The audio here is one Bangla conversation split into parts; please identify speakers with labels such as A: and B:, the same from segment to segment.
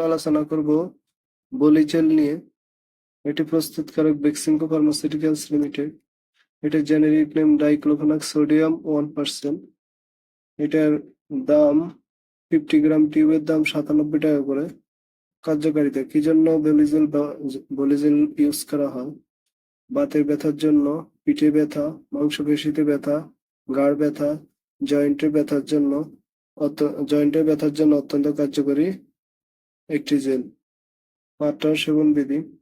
A: আমরা আলোচনা করব বলিজেল নিয়ে। এটি প্রস্তুতকারক বেক্সিমকো ফার্মাসিউটিক্যালস লিমিটেড। এটার generic name diclofenac sodium one percent. এটার দাম ফিফটি গ্রাম টিউবের দাম সাতানব্বই টাকা করে। কার্যকারিতা, কি জন্য বলিজেল বলিজেল ইউজ করা হয়? বাতের ব্যথার জন্য, পিঠে ব্যথা, মাংসপেশিতে ব্যথা, গাড় ব্যথা, জয়েন্টের ব্যথার জন্য জয়েন্টের ব্যথার জন্য অত্যন্ত কার্যকরী একটি জেল। মাত্রা সেবন বিধি।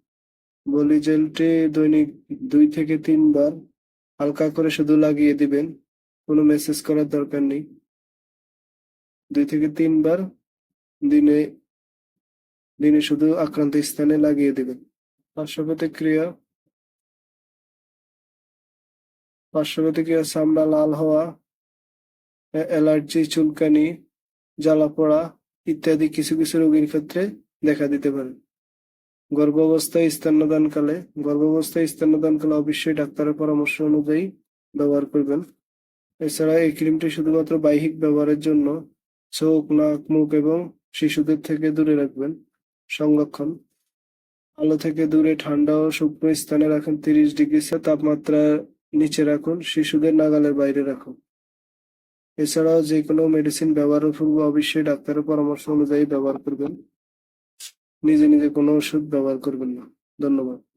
A: বলি জেলটি দৈনিক দুই থেকে তিনবার হালকা করে শুধু লাগিয়ে দিবেন, কোনো মেসেজ করার দরকার নেই। দুই থেকে তিনবার দিনে দিনে শুধু আক্রান্ত স্থানে লাগিয়ে দিবেন। পার্শ্ব প্রতিক্রিয়া পার্শ্ব প্রতিক্রিয়া চামড়া লাল হওয়া অ্যা- অ্যালার্জি, চুলকানি, জ্বালা পোড়া ইত্যাদি কিছু কিছু রোগীর ক্ষেত্রে দেখা দিতে পারে। গর্ভাবস্থায় স্তন্যদানকালে গর্ভাবস্থায় স্তন্যদানকালে অবশ্যই ডাক্তারের পরামর্শ অনুযায়ী ব্যবহার করবেন। এছাড়া এই ক্রিমটি শুধুমাত্র বাহ্যিক ব্যবহারের জন্য চোখ, নাক, মুখ এবং শিশুদের থেকে দূরে রাখবেন। সংরক্ষণ। আলো থেকে দূরে ঠান্ডা ও শুকনো স্থানে রাখুন তিরিশ ডিগ্রি তাপমাত্রা নিচে রাখুন। শিশুদের নাগালের বাইরে রাখুন। এছাড়াও যে কোনো মেডিসিন ব্যবহারের পূর্বে অবশ্যই ডাক্তারের পরামর্শ অনুযায়ী ব্যবহার করবেন। নিজে নিজে কোনো ওষুধ ব্যবহার করবেন না। ধন্যবাদ।